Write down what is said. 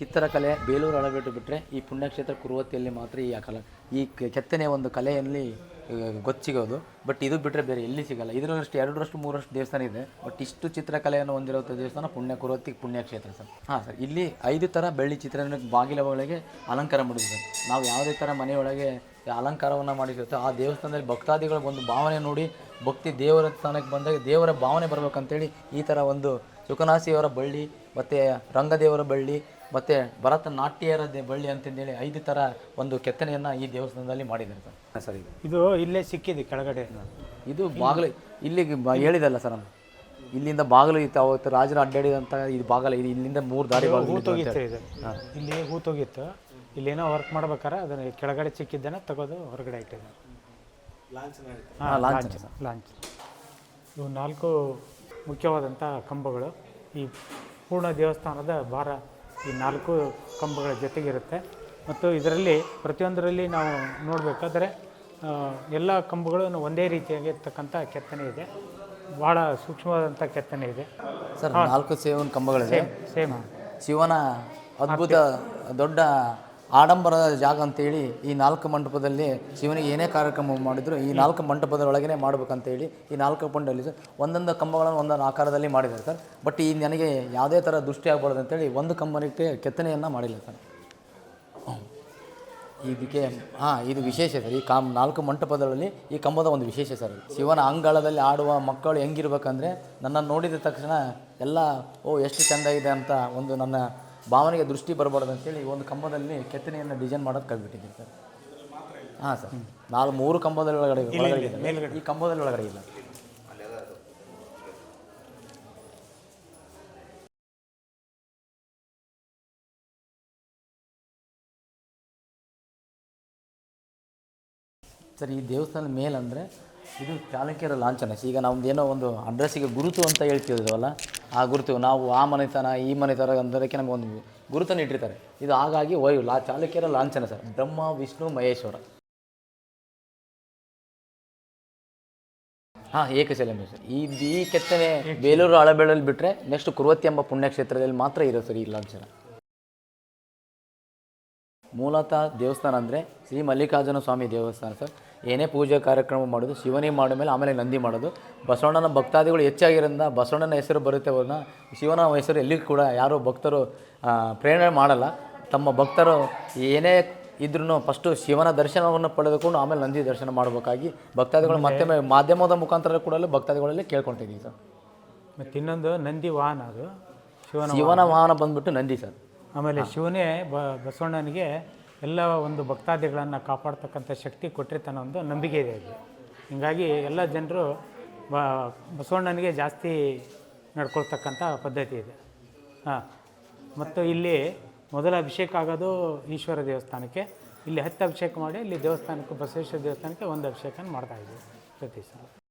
ಚಿತ್ರಕಲೆ ಬೇಲೂರು ಹಳಬೇಟು ಬಿಟ್ಟರೆ ಈ ಪುಣ್ಯಕ್ಷೇತ್ರ ಕುರುವತ್ತಿಯಲ್ಲಿ ಮಾತ್ರ ಈ ಕಲ, ಈ ಕೆತ್ತನೆ ಒಂದು ಕಲೆಯಲ್ಲಿ ಗೊತ್ತಿಗೋದು ಬಟ್ ಇದು ಬಿಟ್ಟರೆ ಬೇರೆ ಎಲ್ಲಿ ಸಿಗಲ್ಲ. ಇದರಷ್ಟು ಎರಡರಷ್ಟು ಮೂರಷ್ಟು ದೇವಸ್ಥಾನ ಇದೆ. ಬಟ್ ಇಷ್ಟು ಚಿತ್ರಕಲೆಯನ್ನು ಹೊಂದಿರುವಂಥ ದೇವಸ್ಥಾನ ಪುಣ್ಯ ಕುರುವತ್ತಿ ಪುಣ್ಯಕ್ಷೇತ್ರ ಸರ್. ಹಾಂ ಸರ್, ಇಲ್ಲಿ ಐದು ಥರ ಬೆಳ್ಳಿ ಚಿತ್ರನ ಬಾಗಿಲ ಒಳಗೆ ಅಲಂಕಾರ ಮಾಡಿದ್ವಿ ನಾವು ಯಾವುದೇ ಥರ ಮನೆಯೊಳಗೆ ಅಲಂಕಾರವನ್ನು ಮಾಡಿಸಿರುತ್ತೋ ಆ ದೇವಸ್ಥಾನದಲ್ಲಿ ಭಕ್ತಾದಿಗಳ ಒಂದು ಭಾವನೆ ನೋಡಿ, ಭಕ್ತಿ ದೇವರ ಸ್ಥಾನಕ್ಕೆ ಬಂದಾಗ ದೇವರ ಭಾವನೆ ಬರಬೇಕಂತೇಳಿ ಈ ಥರ ಒಂದು ಸುಖನಾಸಿಯವರ ಬಳ್ಳಿ, ಮತ್ತು ರಂಗದೇವರ ಬಳ್ಳಿ ಮತ್ತು ಭರತನಾಟ್ಯರ ದೆ ಬಳ್ಳಿ ಅಂತಂದೇಳಿ ಐದು ಥರ ಒಂದು ಕೆತ್ತನೆಯನ್ನು ಈ ದೇವಸ್ಥಾನದಲ್ಲಿ ಮಾಡಿದ್ದಾರೆ ಸರ್. ಸರ್. ಇದು ಇದು ಇಲ್ಲೇ ಸಿಕ್ಕಿದೆ ಕೆಳಗಡೆ. ಇದು ಬಾಗಿಲು ಇಲ್ಲಿಗೆ ಬ ಹೇಳಿದಲ್ಲ ಸರ್ ನಾನು. ಇಲ್ಲಿಂದ ಬಾಗಿಲು ಇತ್ತು ಅವತ್ತು ರಾಜರು ಅಡ್ಡಾಡಿದಂಥ ಇದು ಬಾಗಲ ಇದು ಇಲ್ಲಿಂದ ಮೂರು ದಾರಿ ಬಾಗಿಲು ಇದ್ದು ಅಂತ ಹೂತೋಗಿತ್ತು ಹೇಳಿ. ಇದು. ಇಲ್ಲಿ ಹೂತೋಗಿತ್ತು ಇಲ್ಲೇನೋ ವರ್ಕ್ ಮಾಡ್ಬೇಕಾರೆ ಅದನ್ನ ಕೆಳಗಡೆ ಸಿಕ್ಕಿದ್ದೇನೆ ತಗೋದು ಹೊರಗಡೆ ಇಟ್ಟಿದ್ದೆ. ಹಾಂ ಲಾಂಚ್ ಸರ್. ಲಾಂಚ್ ಇವು ನಾಲ್ಕು ಮುಖ್ಯವಾದಂಥ ಕಂಬಗಳು. ಈ ಪೂರ್ಣ ದೇವಸ್ಥಾನದ ಭಾರ ಈ ನಾಲ್ಕು ಕಂಬಗಳ ಜೊತೆಗಿರುತ್ತೆ. ಮತ್ತು ಇದರಲ್ಲಿ ಪ್ರತಿಯೊಂದರಲ್ಲಿ ನಾವು ನೋಡಬೇಕಾದ್ರೆ ಎಲ್ಲ ಕಂಬಗಳು ಒಂದೇ ರೀತಿಯಾಗಿರ್ತಕ್ಕಂಥ ಕೆತ್ತನೆ ಇದೆ. ಬಹಳ ಸೂಕ್ಷ್ಮವಾದಂಥ ಕೆತ್ತನೆ ಇದೆ. ಸರ್ ನಾಲ್ಕು ಸೇವನ್ ಕಂಬಗಳಿದೆ. ಸೇಮ್ ಶಿವನ ಅದ್ಭುತ ದೊಡ್ಡ ಆಡಂಬರದ ಜಾಗ ಅಂತೇಳಿ ಈ ನಾಲ್ಕು ಮಂಟಪದಲ್ಲಿ ಶಿವನಿಗೆ ಏನೇ ಕಾರ್ಯಕ್ರಮ ಮಾಡಿದ್ರು ಈ ನಾಲ್ಕು ಮಂಟಪದ ಮಾಡ್ಬೇಕಂತ ಮಾಡ್ಬೇಕಂತೇಳಿ ಈ ನಾಲ್ಕು ಪಂಡಲ್ಲಿ ಒಂದೊಂದು ಕಂಬಗಳನ್ನು ಒಂದೊಂದು ಆಕಾರದಲ್ಲಿ ಮಾಡಿದ್ದಾರೆ ಸರ್. ಬಟ್ ಈ ನನಗೆ ಯಾವುದೇ ಥರ ದೃಷ್ಟಿ ಆಗಬಾರ್ದು ಅಂತೇಳಿ ಒಂದು ಕಂಬನಕ್ಕೆ ಕೆತ್ತನೆಯನ್ನು ಮಾಡಿಲ್ಲ ಸರ್. ಇದಕ್ಕೆ ಹಾಂ, ಇದು ವಿಶೇಷ ಸರ್. ಈ ಕಾಮ್, ನಾಲ್ಕು ಮಂಟಪದಲ್ಲಿ ಈ ಕಂಬದ ಒಂದು ವಿಶೇಷ ಸರ್. ಶಿವನ ಅಂಗಳದಲ್ಲಿ ಆಡುವ ಮಕ್ಕಳು ಹೆಂಗಿರ್ಬೇಕಂದ್ರೆ ನನ್ನನ್ನು ನೋಡಿದ ತಕ್ಷಣ ಎಲ್ಲ, ಓ, ಎಷ್ಟು ಚೆಂದ ಇದೆ ಅಂತ ಒಂದು ನನ್ನ ಭಾವನೆಗೆ ದೃಷ್ಟಿ ಬರಬಾರ್ದು ಅಂತೇಳಿ ಒಂದು ಕಂಬದಲ್ಲಿ ಕೆತ್ತನೆಯನ್ನು ಡಿಸೈನ್ ಮಾಡೋದು ಕಲ್ಬಿಟ್ಟಿದ್ದೀನಿ ಸರ್. ಹಾಂ ಸರ್. ನಾಲ್ಕು ಮೂರು ಕಂಬದಲ್ಲಿ ಒಳಗಡೆ ಒಳಗಡೆ ಈ ಕಂಬದಲ್ಲಿ ಒಳಗಡೆ ಇಲ್ಲ. ಸರ್ ಈ ದೇವಸ್ಥಾನದ ಮೇಲಂದರೆ ಇದು ಚಾಲುಕ್ಯರ ಲಾಂಛನ. ಈಗ ನಮ್ದು ಏನೋ ಒಂದು ಅಡ್ರೆಸ್ಸಿಗೆ ಗುರುತು ಅಂತ ಹೇಳ್ತಿದ್ದೀವಲ್ಲ ಆ ಗುರುತು ನಾವು ಆ ಮನೆತನ, ಈ ಮನೆತನ ನಮಗೆ ಒಂದು ಗುರುತನ್ನು ಇಟ್ಟಿರ್ತಾರೆ. ಇದು ಹಾಗಾಗಿ ವಯು, ಲಾ, ಚಾಲುಕ್ಯರ ಲಾಂಛನ ಸರ್. ಬ್ರಹ್ಮ, ವಿಷ್ಣು, ಮಹೇಶ್ವರ. ಹಾಂ ಏಕಶಿಲೆ ಸರ್. ಈ ಈ ಕೆತ್ತನೆ ಬೇಲೂರು ಹಳಬೇಳಲ್ಲಿ ಬಿಟ್ಟರೆ ನೆಕ್ಸ್ಟ್ ಕುರುವತಿ ಎಂಬ ಪುಣ್ಯಕ್ಷೇತ್ರದಲ್ಲಿ ಮಾತ್ರ ಇರೋದು ಸರ್ ಈ ಲಾಂಛನ. ಮೂಲತಃ ದೇವಸ್ಥಾನ ಅಂದರೆ ಶ್ರೀ ಮಲ್ಲಿಕಾರ್ಜುನ ಸ್ವಾಮಿ ದೇವಸ್ಥಾನ ಸರ್. ಏನೇ ಪೂಜೆ ಕಾರ್ಯಕ್ರಮ ಮಾಡೋದು ಶಿವನೇ ಮಾಡೋ ಮೇಲೆ ಆಮೇಲೆ ನಂದಿ ಮಾಡೋದು. ಬಸವಣ್ಣನ ಭಕ್ತಾದಿಗಳು ಹೆಚ್ಚಾಗಿರೋದ್ರಿಂದ ಬಸವಣ್ಣನ ಹೆಸರು ಬರುತ್ತೆ ಅವ್ರನ್ನ ಶಿವನ ಹೆಸರು ಎಲ್ಲಿ ಕೂಡ ಯಾರೂ ಭಕ್ತರು ಪ್ರೇರಣೆ ಮಾಡಲ್ಲ. ತಮ್ಮ ಭಕ್ತರು ಏನೇ ಇದ್ರೂ ಫಸ್ಟು ಶಿವನ ದರ್ಶನವನ್ನು ಪಡೆದುಕೊಂಡು ಆಮೇಲೆ ನಂದಿ ದರ್ಶನ ಮಾಡಬೇಕಾಗಿ ಭಕ್ತಾದಿಗಳು ಮತ್ತೆ ಮಾಧ್ಯಮದ ಮುಖಾಂತರ ಕೂಡ ಭಕ್ತಾದಿಗಳಲ್ಲಿ ಕೇಳ್ಕೊತಿದ್ದೀವಿ ಸರ್. ಮತ್ತು ಇನ್ನೊಂದು ನಂದಿ ವಾಹನ ಅದು ಶಿವನ ಶಿವನ ವಾಹನ. ಬಂದ್ಬಿಟ್ಟು ನಂದಿ ಸರ್. ಆಮೇಲೆ ಶಿವನೇ ಬಸವಣ್ಣನಿಗೆ ಎಲ್ಲ ಒಂದು ಭಕ್ತಾದಿಗಳನ್ನು ಕಾಪಾಡ್ತಕ್ಕಂಥ ಶಕ್ತಿ ಕೊಟ್ಟಿರ್ತಾನೆ ಒಂದು ನಂಬಿಕೆ ಇದೆ ಅಲ್ಲಿ. ಹೀಗಾಗಿ ಎಲ್ಲ ಜನರು ಬ, ಬಸವಣ್ಣನಿಗೆ ಜಾಸ್ತಿ ನಡ್ಕೊಳ್ತಕ್ಕಂಥ ಪದ್ಧತಿ ಇದೆ. ಹಾಂ. ಮತ್ತು ಇಲ್ಲಿ ಮೊದಲ ಅಭಿಷೇಕ ಆಗೋದು ಈಶ್ವರ ದೇವಸ್ಥಾನಕ್ಕೆ. ಇಲ್ಲಿ ಹತ್ತು ಅಭಿಷೇಕ ಮಾಡಿ ಇಲ್ಲಿ ದೇವಸ್ಥಾನಕ್ಕೆ ಬಸವೇಶ್ವರ ದೇವಸ್ಥಾನಕ್ಕೆ ಒಂದು ಅಭಿಷೇಕ ಮಾಡ್ತಾ ಇದ್ದೀವಿ ಪ್ರತಿ ಸಲ.